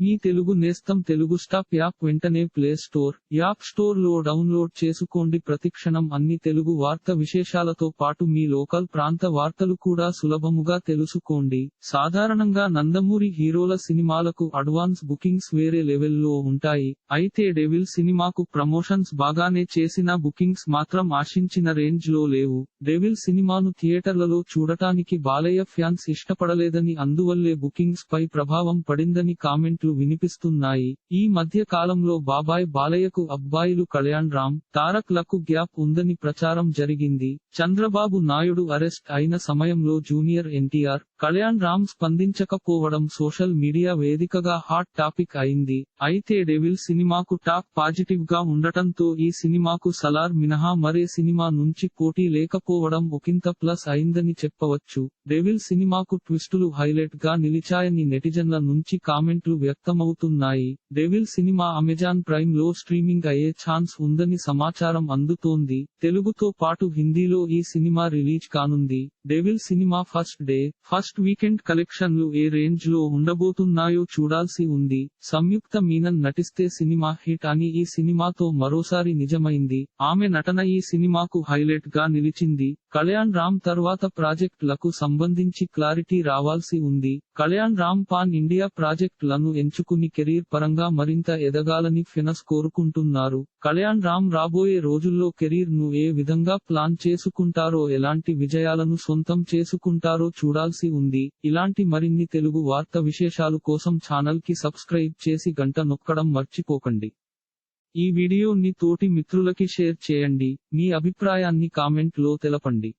మీ తెలుగు నేస్తం Telugu stop app వెంటనే play store app స్టోర్లో డౌన్లోడ్ చేసుకోండి. ప్రతిక్షణం అన్ని తెలుగు వార్త విశేషాలతో పాటు మీ లోకల్ ప్రాంత వార్తలు కూడా సులభముగా తెలుసుకోండి. సాధారణంగా నందమూరి హీరోల సినిమాలకు అడ్వాన్స్ బుకింగ్స్ వేరే లెవెల్లో ఉంటాయి. అయితే డెవిల్ సినిమాకు ప్రమోషన్స్ బాగానే చేసిన బుకింగ్స్ మాత్రం ఆశించిన రేంజ్లో లేవు. డెవిల్ సినిమాను థియేటర్లలో చూడటానికి బాలయ్య ఫ్యాన్స్ ఇష్టపడలేదని అందువల్లే బుకింగ్స్ పై ప్రభావం పడిందని కామెంట్లు వినిపిస్తున్నాయి. ఈ మధ్య కాలంలో బాబాయ్ బాలయ్యకు అబ్బాయిలు కళ్యాణ్ రామ్ తారక్లకు గ్యాప్ ఉందని ప్రచారం జరిగింది. చంద్రబాబు నాయుడు అరెస్ట్ అయిన సమయంలో జూనియర్ ఎన్టీఆర్ కళ్యాణ్ రామ్ స్పందించకపోవడం సోషల్ మీడియా వేదికగా హాట్ టాపిక్ అయింది. అయితే డెవిల్ సినిమాకు టాక్ పాజిటివ్గా ఉండటంతో ఈ సినిమాకు సలార్ మినహా మరే సినిమా నుంచి పోటీ లేకపోవడం ఒకంత ప్లస్ అయిందని చెప్పవచ్చు. డెవిల్ సినిమాకు ట్విస్టులు హైలైట్గా నిలిచాయని నెటిజన్ల నుంచి కామెంట్లు వ్యక్తమవుతున్నాయి. డెవిల్ సినిమా అమెజాన్ ప్రైమ్లో స్ట్రీమింగ్ అయ్యే ఛాన్స్ ఉందని సమాచారం అందుతోంది. తెలుగుతో పాటు హిందీలో ఈ సినిమా రిలీజ్ కానుంది. Devil cinema first day first weekend కలెక్షన్లు ఏ రేంజ్లో ఉండబోతున్నాయో చూడాల్సి ఉంది. సంయుక్త మీనన్ నటిస్తే సినిమా హిట్ అని ఈ సినిమాతో మరోసారి నిజమైంది. ఆమె నటన ఈ సినిమాకు హైలైట్గా నిలిచింది. కళ్యాణ్ రామ్ తర్వాత ప్రాజెక్ట్లకు సంబంధించి క్లారిటీ రావాల్సి ఉంది. కళ్యాణ్ రామ్ పాన్ ఇండియా ప్రాజెక్ట్లను ఎంచుకుని కెరీర్ పరంగా మరింత ఎదగాలని ఫినస్ కోరుకుంటున్నారు. కళ్యాణ్ రామ్ రాబోయే రోజుల్లో కెరీర్ను ఏ విధంగా ప్లాన్ చేసుకుంటారో ఎలాంటి విజయాలను సొంతం చేసుకుంటారో చూడాల్సి ఉంది. ఇలాంటి మరిన్ని తెలుగు వార్త విశేషాలు కోసం ఛానల్కి సబ్స్క్రైబ్ చేసి గంట నొక్కడం మర్చిపోకండి. ఈ వీడియోని తోటి మిత్రులకి షేర్ చేయండి. మీ అభిప్రాయాన్ని కామెంట్లో తెలపండి.